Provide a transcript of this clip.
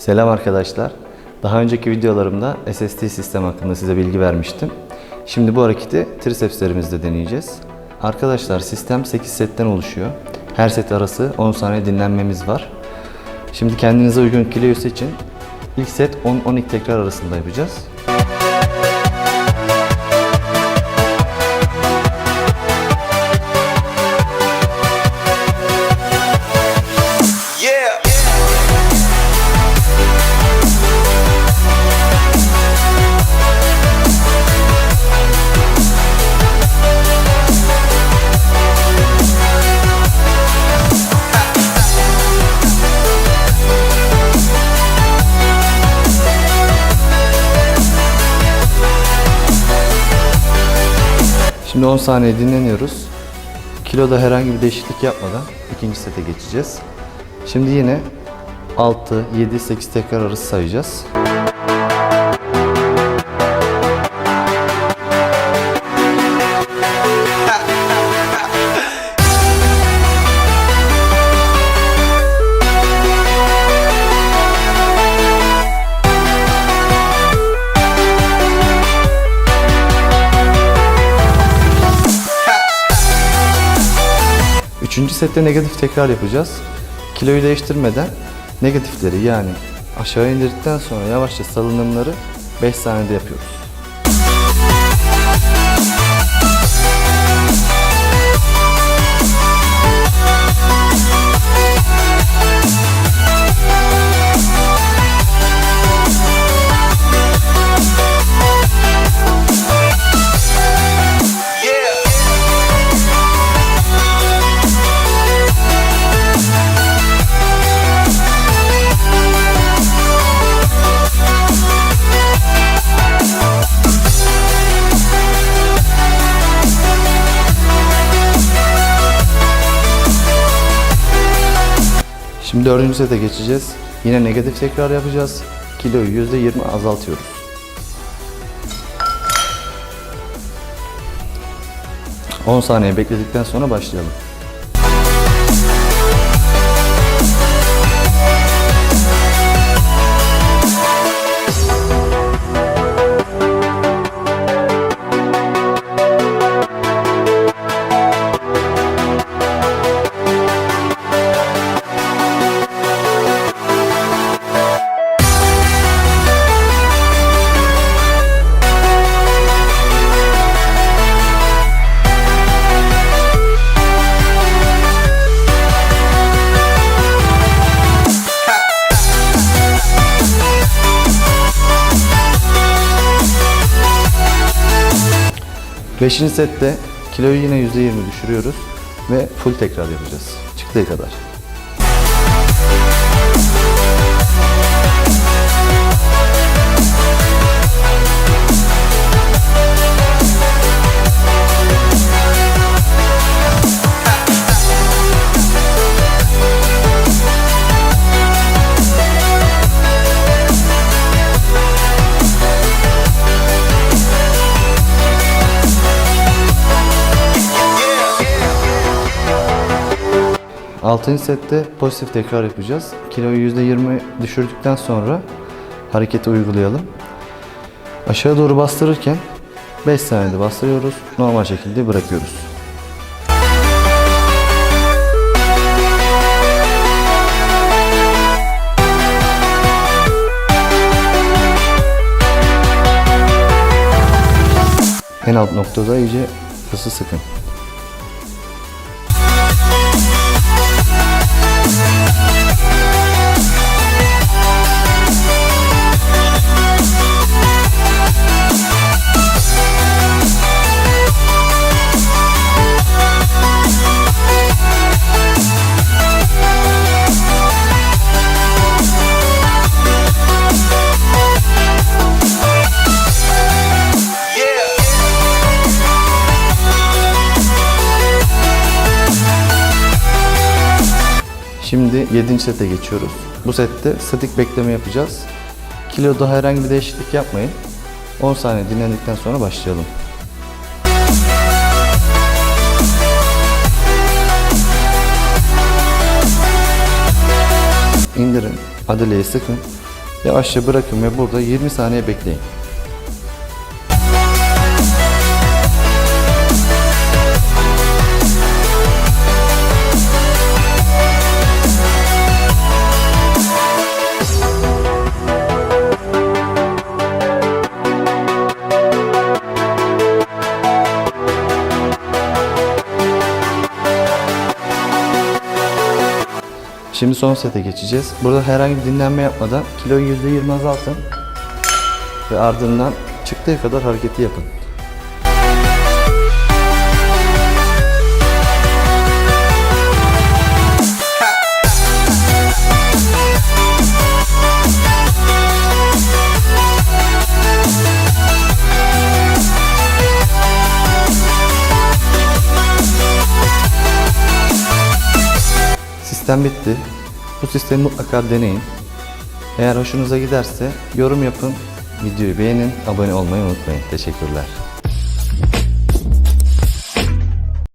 Selam arkadaşlar. Daha önceki videolarımda SST sistem hakkında size bilgi vermiştim. Şimdi bu hareketi tricepslerimizde deneyeceğiz. Arkadaşlar sistem 8 setten oluşuyor. Her set arası 10 saniye dinlenmemiz var. Şimdi kendinize uygun kiloyu seçin. İlk set 10-12 tekrar arasında yapacağız. Şimdi 10 saniye dinleniyoruz. Kiloda herhangi bir değişiklik yapmadan ikinci sete geçeceğiz. Şimdi yine 6, 7, 8 tekrar arası sayacağız. Üçüncü sette negatif tekrar yapacağız. Kiloyu değiştirmeden negatifleri yani aşağı indirdikten sonra yavaşça salınımları 5 saniyede yapıyoruz. Şimdi dördüncü sete geçeceğiz. Yine negatif tekrar yapacağız. Kiloyu %20 azaltıyoruz. ...10 saniye bekledikten sonra başlayalım. Beşinci sette kiloyu yine %20 düşürüyoruz ve full tekrar yapacağız. Çıktığı kadar. Altıncı sette pozitif tekrar yapacağız. Kiloyu %20 düşürdükten sonra hareketi uygulayalım. Aşağı doğru bastırırken 5 saniyede bastırıyoruz. Normal şekilde bırakıyoruz. En alt noktada iyice ısı sıkın. Şimdi 7. sete geçiyoruz. Bu sette statik bekleme yapacağız. Kiloda herhangi bir değişiklik yapmayın. 10 saniye dinlendikten sonra başlayalım. İndirin. Adeleyi sıkın. Yavaşça bırakın ve burada 20 saniye bekleyin. Şimdi son sete geçeceğiz. Burada herhangi bir dinlenme yapmadan kiloyu %20 azaltın. Ve ardından çıktığı kadar hareketi yapın. Sistem bitti. Bu sistemi mutlaka deneyin. Eğer hoşunuza giderse yorum yapın, videoyu beğenin, abone olmayı unutmayın. Teşekkürler.